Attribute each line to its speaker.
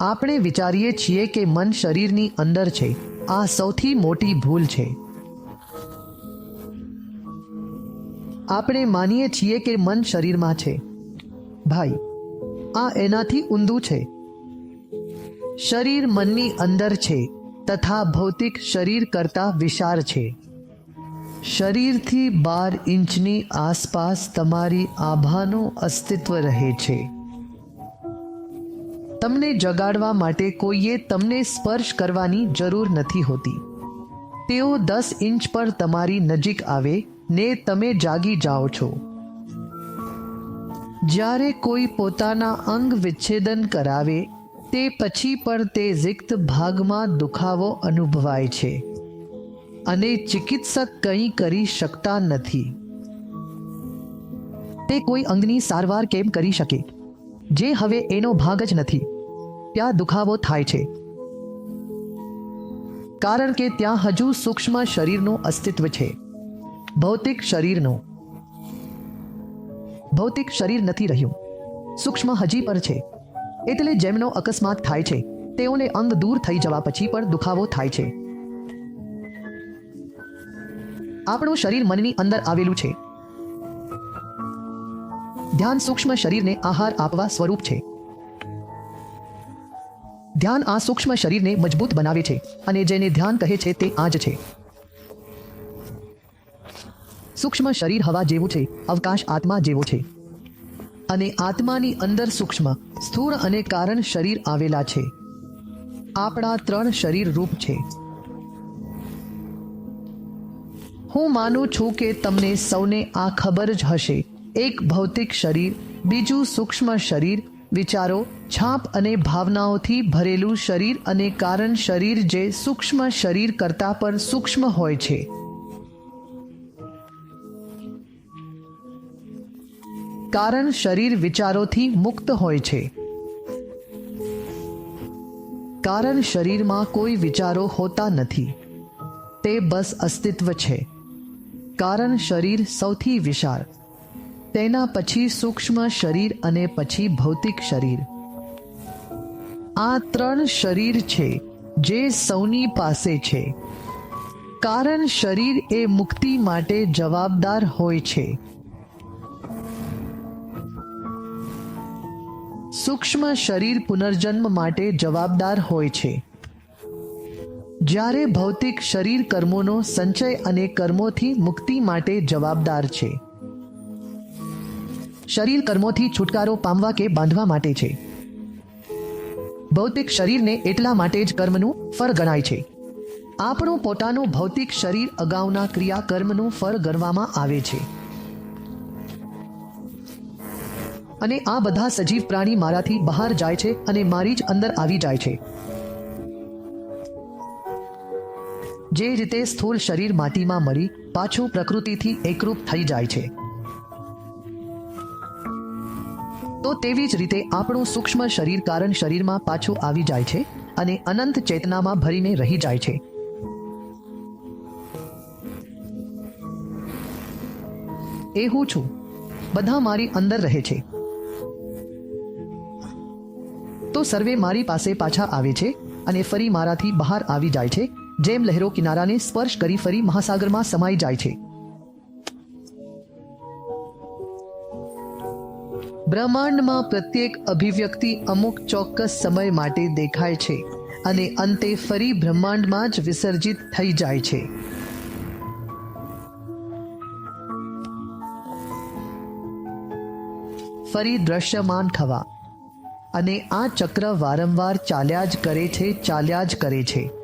Speaker 1: આપણે વિચારીએ છીએ કે મન શરીરની અંદર છે. આ સૌથી મોટી ભૂલ છે. આપણે માનીએ છીએ કે મન શરીરમાં છે. ભાઈ, આ એનાથી ઊંધું છે. શરીર મનની અંદર છે તથા ભૌતિક શરીર કરતાં વિશાળ છે. શરીરથી બાર ઇંચની આસપાસ તમારી આભાનું અસ્તિત્વ રહે છે. તમને જગાડવા માટે કોઈએ તમને સ્પર્શ કરવાની જરૂર નથી હોતી. તેઓ દસ ઇંચ પર તમારી નજીક આવે ને તમે જાગી જાઓ છો. જ્યારે કોઈ પોતાના અંગ વિચ્છેદન કરાવે, તે પછી પણ તે રિક્ત ભાગમાં દુખાવો અનુભવાય છે અને ચિકિત્સક કંઈ કરી શકતા નથી. તે કોઈ અંગની સારવાર કેમ કરી શકે? જે હવે એનો ભાગ જ નથી. ત્યાં દુખાવો થાય છે. કારણ કે ત્યાં હજુ સૂક્ષ્મ શરીરનું અસ્તિત્વ છે. ભૌતિક શરીરનું. ભૌતિક શરીર નથી રહ્યું. સૂક્ષ્મ હજી પર છે. એટલે જેમનો અકસ્માત થાય છે, તેઓને અંગ દૂર થઈ જવા પછી પણ દુખાવો થાય છે. આપણું શરીર મનની અંદર આવેલું છે. ધ્યાન સૂક્ષ્મ શરીરને આહાર આપવા સ્વરૂપ છે. ધ્યાન આ સૂક્ષ્મ શરીરને મજબૂત બનાવે છે અને જેને ધ્યાન કહે છે તે આ જ છે. સૂક્ષ્મ શરીર હવા જેવું છે, અવકાશ આત્મા જેવો છે. અને આત્માની અંદર સૂક્ષ્મ, સ્થૂળ અને કારણ શરીર આવેલા છે. આપણા ત્રણ શરીર રૂપ છે. હું માનું છું કે તમને સૌને આ ખબર જ હશે. એક ભૌતિક શરીર, બીજું સૂક્ષ્મ શરીર વિચારો, છાપ અને ભાવનાઓથી ભરેલું શરીર અને કારણ શરીર જે સૂક્ષ્મ શરીર કરતાં પણ સૂક્ષ્મ હોય છે. કારણ શરીર વિચારોથી મુક્ત હોય છે. કારણ શરીરમાં કોઈ વિચારો હોતા નથી. તે બસ અસ્તિત્વ છે. કારણ શરીર સૌથી વિશાળ તેના પછી સૂક્ષ્મ શરીર અને પછી ભૌતિક શરીર. આ ત્રણ શરીર છે જે સૌની પાસે છે. કારણ શરીર એ મુક્તિ માટે જવાબદાર હોય છે. સૂક્ષ્મ શરીર પુનર્જન્મ માટે જવાબદાર હોય છે. જ્યારે ભૌતિક શરીર કર્મોનો સંચય અને કર્મોથી મુક્તિ માટે જવાબદાર છે. શરીર કર્મોથી છુટકારો પામવા કે બાંધવા માટે છે. ભૌતિક શરીરને એટલા માટે જ કર્મનું ફળ ગણાય છે. આપણું પોતાનું ભૌતિક શરીર અગાઉના ક્રિયા કર્મનું ફળ ગણવામાં આવે છે. અને આ બધા સજીવ પ્રાણી મારાથી બહાર જાય છે અને મારી જ અંદર આવી જાય છે. જે રીતે સ્થૂળ શરીર માટીમાં મળી, પાછું પ્રકૃતિથી એકરૂપ થઈ જાય છે. તો તેવી જ રીતે આપણું સૂક્ષ્મ શરીર કારણ શરીરમાં પાછું આવી જાય છે અને અનંત ચેતનામાં ભરીને રહી જાય છે. એ હું છું. બધા મારી અંદર રહે છે. તો સર્વે મારી પાસે પાછા આવે છે અને ફરી મારાથી બહાર આવી જાય છે, જેમ લહેરો કિનારાને સ્પર્શ કરી ફરી મહાસાગરમાં સમાઈ જાય છે. બ્રહ્માંડમાં પ્રત્યેક અભિવ્યક્તિ અમુક ચોક્કસ સમય માટે દેખાય છે અને અંતે ફરી બ્રહ્માંડમાં જ વિસર્જિત થઈ જાય છે. ફરી દ્રશ્યમાન થવા. અને આ ચક્ર વારંવાર ચાલ્યા જ કરે છે, ચાલ્યા જ કરે છે.